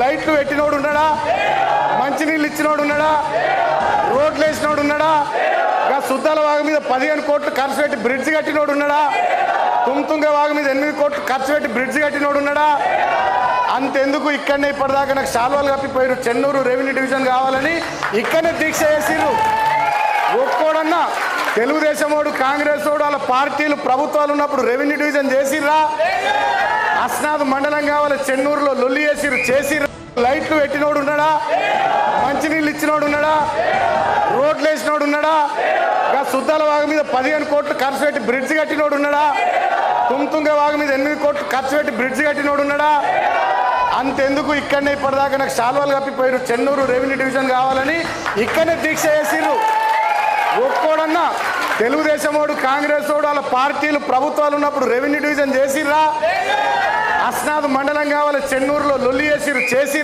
లైట్లు పెట్టినోడు ఉన్నాడా? మంచినీళ్ళు ఇచ్చినోడు ఉన్నాడా? రోడ్లు వేసినోడు ఉన్నాడా? ఇంకా సుద్దాల వాగు మీద పదిహేను కోట్లు ఖర్చు పెట్టి బ్రిడ్జ్ కట్టినోడు ఉన్నాడా? తుంతుంగ వాగు మీద ఎనిమిది కోట్లు ఖర్చు పెట్టి బ్రిడ్జ్ కట్టినోడు ఉన్నాడా? అంతెందుకు ఇక్కడనే ఇప్పటిదాకా నాకు శాల్వాలు కప్పిపోయారు చెన్నూరు రెవెన్యూ డివిజన్ కావాలని ఇక్కడనే దీక్ష చేసిర్రు. ఒక్కోడన్నా తెలుగుదేశం వాడు కాంగ్రెస్ వాడు వాళ్ళ పార్టీలు ప్రభుత్వాలు ఉన్నప్పుడు రెవెన్యూ డివిజన్ చేసిర్రా? అస్నాథ్ మండలం కావాలి చెన్నూరులో లొల్లి చేసిర్రు చేసిర్రు? లైట్లు పెట్టినోడు ఉన్నాడా? మంచినీళ్ళు ఇచ్చినోడు ఉన్నాడా? రోడ్లు వేసినోడు ఉన్నాడా? ఇంకా సుద్దాల వాగు మీద పదిహేను కోట్లు ఖర్చు పెట్టి బ్రిడ్జ్ కట్టినోడు ఉన్నాడా? తుంతుంగ వాగు మీద ఎనిమిది కోట్లు ఖర్చు పెట్టి బ్రిడ్జ్ కట్టినోడు ఉన్నాడా? అంతెందుకు ఇక్కడనే ఇప్పటిదాకా నాకు శాల్వాలు కప్పిపోయారు చెన్నూరు రెవెన్యూ డివిజన్ కావాలని ఇక్కడనే దీక్ష చేసిర్రు. ఒక్కోడన్నా తెలుగుదేశం వాడు కాంగ్రెస్ వాడు వాళ్ళ పార్టీలు ప్రభుత్వాలు ఉన్నప్పుడు రెవెన్యూ డివిజన్ చేసిర్రా? అస్నాథ్ మండలం కావాలి చెన్నూరులో లొల్లి చేసిర్రు చేసిర్రు?